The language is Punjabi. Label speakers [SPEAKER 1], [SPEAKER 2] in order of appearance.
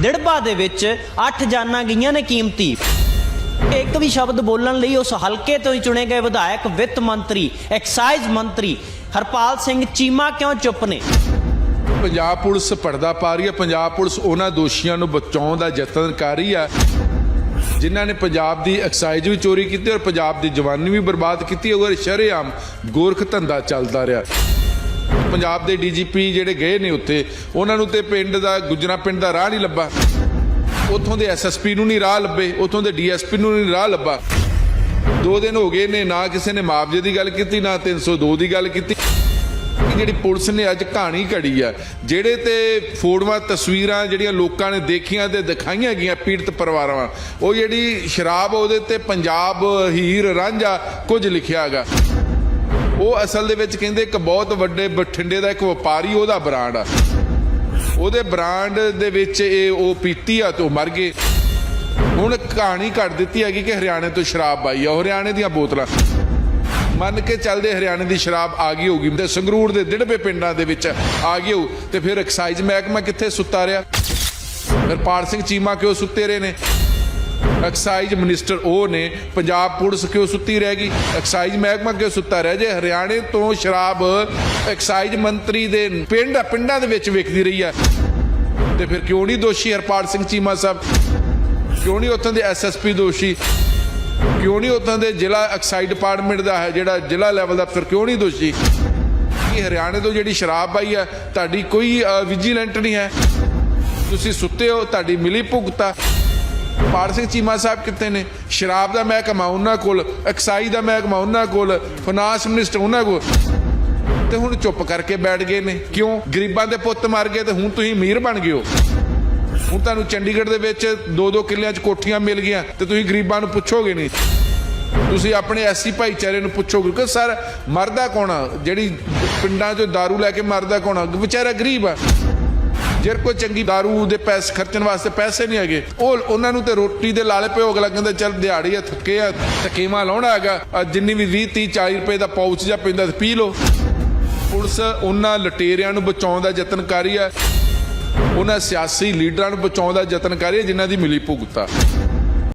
[SPEAKER 1] ਦਿੜਬਾ ਦੇ ਵਿੱਚ 8 ਜਾਨਾਂ ਗਈਆਂ ਨੇ ਕੀਮਤੀ। ਇੱਕ ਵੀ ਸ਼ਬਦ ਬੋਲਣ ਲਈ ਉਸ ਹਲਕੇ ਤੋਂ ਹੀ ਚੁਣੇ ਗਏ ਵਿਧਾਇਕ, ਵਿੱਤ ਮੰਤਰੀ, ਐਕਸਾਈਜ਼ ਮੰਤਰੀ ਹਰਪਾਲ ਸਿੰਘ ਚੀਮਾ ਕਿਉਂ ਚੁੱਪ ਨੇ?
[SPEAKER 2] ਪੰਜਾਬ ਪੁਲਿਸ ਪਰਦਾ ਪਾ ਰਹੀ ਹੈ। ਪੰਜਾਬ ਪੁਲਿਸ ਉਹਨਾਂ ਦੋਸ਼ੀਆਂ ਨੂੰ ਬਚਾਉਣ ਦਾ ਯਤਨ ਕਰ ਰਹੀ ਹੈ, ਜਿਨ੍ਹਾਂ ਨੇ ਪੰਜਾਬ ਦੀ ਐਕਸਾਈਜ਼ ਵੀ ਚੋਰੀ ਕੀਤੀ ਔਰ ਪੰਜਾਬ ਦੀ ਜਵਾਨੀ ਵੀ ਬਰਬਾਦ ਕੀਤੀ ਔਰ ਸ਼ਰੇਆਮ ਗੋਰਖ ਧੰਦਾ ਚੱਲਦਾ ਰਿਹਾ। ਪੰਜਾਬ ਦੇ ਡੀਜੀਪੀ ਜਿਹੜੇ ਗਏ ਨੇ ਉੱਥੇ, ਉਹਨਾਂ ਨੂੰ ਤੇ ਪਿੰਡ ਦਾ, ਗੁਜਰਾ ਪਿੰਡ ਦਾ ਰਾਹ ਨਹੀਂ ਲੱਭਾ। ਉੱਥੋਂ ਦੇ ਐਸਐਸਪੀ ਨੂੰ ਨਹੀਂ ਰਾਹ ਲੱਭੇ, ਉੱਥੋਂ ਦੇ ਡੀਐਸਪੀ ਨੂੰ ਨਹੀਂ ਰਾਹ ਲੱਭਾ। ਦੋ ਦਿਨ ਹੋ ਗਏ ਨੇ, ਨਾ ਕਿਸੇ ਨੇ ਮੁਆਵਜ਼ੇ ਦੀ ਗੱਲ ਕੀਤੀ, ਨਾ 302 ਦੀ ਗੱਲ ਕੀਤੀ। ਜਿਹੜੀ ਪੁਲਿਸ ਨੇ ਅੱਜ ਕਹਾਣੀ ਘੜੀ ਆ, ਜਿਹੜੇ ਤੇ ਫੋਟੋਆਂ, ਤਸਵੀਰਾਂ ਜਿਹੜੀਆਂ ਲੋਕਾਂ ਨੇ ਦੇਖੀਆਂ ਤੇ ਦਿਖਾਈਆਂ ਗਈਆਂ ਪੀੜਤ ਪਰਿਵਾਰਾਂ, ਉਹ ਜਿਹੜੀ ਸ਼ਰਾਬ ਉਹਦੇ ਤੇ ਪੰਜਾਬ ਹੀਰ ਰਾਂਝਾ ਕੁਝ ਲਿਖਿਆ ਹੈਗਾ। ਉਹ ਅਸਲ ਦੇ ਵਿੱਚ ਕਹਿੰਦੇ ਇੱਕ ਬਹੁਤ ਵੱਡੇ ਬਠਿੰਡੇ ਦਾ ਇੱਕ ਵਪਾਰੀ ਉਹਦਾ ਬ੍ਰਾਂਡ ਆ। ਉਹਦੇ ਬ੍ਰਾਂਡ ਦੇ ਵਿੱਚ ਇਹ ਉਹ ਪੀਤੀ ਆ ਤੇ ਉਹ ਮਰ ਗਏ। ਹੁਣ ਕਹਾਣੀ ਘੜ ਦਿੱਤੀ ਹੈਗੀ ਕਿ ਹਰਿਆਣੇ ਤੋਂ ਸ਼ਰਾਬ ਆਈ ਆ, ਉਹ ਹਰਿਆਣੇ ਦੀਆਂ ਬੋਤਲਾਂ। ਮੰਨ ਕੇ ਚੱਲਦੇ ਹਰਿਆਣੇ ਦੀ ਸ਼ਰਾਬ ਆ ਗਈ ਹੋਊਗੀ, ਤੇ ਸੰਗਰੂਰ ਦੇ ਦਿੜਬੇ ਪਿੰਡਾਂ ਦੇ ਵਿੱਚ ਆ ਗਈ ਹੋਊ, ਤੇ ਫਿਰ ਐਕਸਾਈਜ਼ ਮਹਿਕਮਾ ਕਿੱਥੇ ਸੁੱਤਾ ਰਿਹਾ? ਹਰਪਾਲ ਸਿੰਘ ਚੀਮਾ ਕਿਉਂ ਸੁੱਤੇ ਰਹੇ ਨੇ? ਐਕਸਾਈਜ਼ ਮਿਨਿਸਟਰ ਉਹ ਨੇ ਪੰਜਾਬ ਪੁਲਿਸ ਕਿਉਂ ਸੁੱਤੀ ਰਹਿ ਗਈ? ਐਕਸਾਈਜ਼ ਮਹਿਕਮਾ ਕਿਉਂ ਸੁੱਤਾ ਰਹਿ ਜੇ? ਹਰਿਆਣੇ ਤੋਂ ਸ਼ਰਾਬ ਐਕਸਾਈਜ਼ ਮੰਤਰੀ ਦੇ ਪਿੰਡ, ਪਿੰਡਾਂ ਦੇ ਵਿੱਚ ਵਿਕਦੀ ਰਹੀ ਹੈ। ਤੇ ਫਿਰ ਕਿਉਂ ਨਹੀਂ ਦੋਸ਼ੀ ਹਰਪਾਲ ਸਿੰਘ ਚੀਮਾ ਸਾਹਿਬ? ਕਿਉਂ ਨਹੀਂ ਉੱਥੋਂ ਦੇ ਐਸਐਸਪੀ ਦੋਸ਼ੀ? ਕਿਉਂ ਨਹੀਂ ਉੱਥੋਂ ਦੇ ਜ਼ਿਲ੍ਹਾ ਐਕਸਾਈਜ਼ ਡਿਪਾਰਟਮੈਂਟ ਦਾ ਹੈ ਜਿਹੜਾ ਜ਼ਿਲ੍ਹਾ ਲੈਵਲ ਦਾ? ਫਿਰ ਕਿਉਂ ਨਹੀਂ ਦੋਸ਼ੀ? ਕਿ ਹਰਿਆਣੇ ਤੋਂ ਜਿਹੜੀ ਸ਼ਰਾਬ ਆਈ ਹੈ, ਤੁਹਾਡੀ ਕੋਈ ਵਿਜੀਲੈਂਟ ਨਹੀਂ ਹੈ? ਤੁਸੀਂ ਸੁੱਤੇ ਹੋ, ਤੁਹਾਡੀ ਮਿਲੀ ਭੁਗਤਾ। ਪਾਲ ਸਿੰਘ ਚੀਮਾ ਸਾਹਿਬ ਕਿੱਥੇ ਨੇ? ਸ਼ਰਾਬ ਦਾ ਮਹਿਕਮਾ ਉਹਨਾਂ ਕੋਲ, ਐਕਸਾਈਜ਼ ਦਾ ਮਹਿਕਮਾ ਉਹਨਾਂ ਕੋਲ ਫਾਈਨਾਂਸ ਮਿਨਿਸਟਰ ਉਹਨਾਂ ਕੋਲ। ਤੇ ਹੁਣ ਚੁੱਪ ਕਰਕੇ ਬੈਠ ਗਏ ਨੇ। ਕਿਉਂ? ਗਰੀਬਾਂ ਦੇ ਪੁੱਤ ਮਰ ਗਏ ਤੇ ਹੁਣ ਤੁਸੀਂ ਅਮੀਰ ਬਣ ਗਏ ਹੋ। ਹੁਣ ਤੁਹਾਨੂੰ ਚੰਡੀਗੜ੍ਹ ਦੇ ਵਿੱਚ ਦੋ ਦੋ ਕਿੱਲਿਆਂ 'ਚ ਕੋਠੀਆਂ ਮਿਲ ਗਈਆਂ ਤੇ ਤੁਸੀਂ ਗਰੀਬਾਂ ਨੂੰ ਪੁੱਛੋਗੇ ਨਹੀਂ। ਤੁਸੀਂ ਆਪਣੇ ਐਸੀ ਭਾਈਚਾਰੇ ਨੂੰ ਪੁੱਛੋਗੇ ਕਿ ਸਰ, ਮਰਦਾ ਕੌਣ ਆ? ਜਿਹੜੀ ਪਿੰਡਾਂ 'ਚੋਂ दारू ਲੈ ਕੇ ਮਰਦਾ ਕੌਣ ਆ? ਵਿਚਾਰਾ ਗਰੀਬ ਆ। ਜੇ ਕੋਈ ਚੰਗੀ दारू ਦੇ ਪੈਸੇ ਖਰਚਣ ਵਾਸਤੇ ਪੈਸੇ ਨਹੀਂ ਹੈਗੇ। ਉਹ ਉਹਨਾਂ ਨੂੰ ਤੇ ਰੋਟੀ ਦੇ ਲਾਲੇ ਪਿਓ ਅਗਲਾ ਕਹਿੰਦਾ ਚੱਲ ਦਿਹਾੜੀ ਆ, ਥੱਕੇ ਆ ਥਕੇਵਾ ਲਾਉਣਾ ਹੈਗਾ ਜਿੰਨੀ ਵੀ 20 30 40 ਰੁਪਏ ਦਾ ਪਾਊਚ ਜਾਂ ਪੈਂਦਾ ਤੇ ਪੀ ਲਓ। ਪੁਲਿਸ ਉਹਨਾਂ ਲਟੇਰਿਆਂ ਨੂੰ ਬਚਾਉਣ ਦਾ ਯਤਨ ਕਰ ਰਹੀ ਹੈ। ਉਹਨਾਂ ਸਿਆਸੀ ਲੀਡਰਾਂ ਨੂੰ ਬਚਾਉਣ ਦਾ ਯਤਨ ਕਰ ਰਹੀ ਹੈ, ਜਿਨ੍ਹਾਂ ਦੀ ਮਿਲੀ ਭੁਗਤਾ।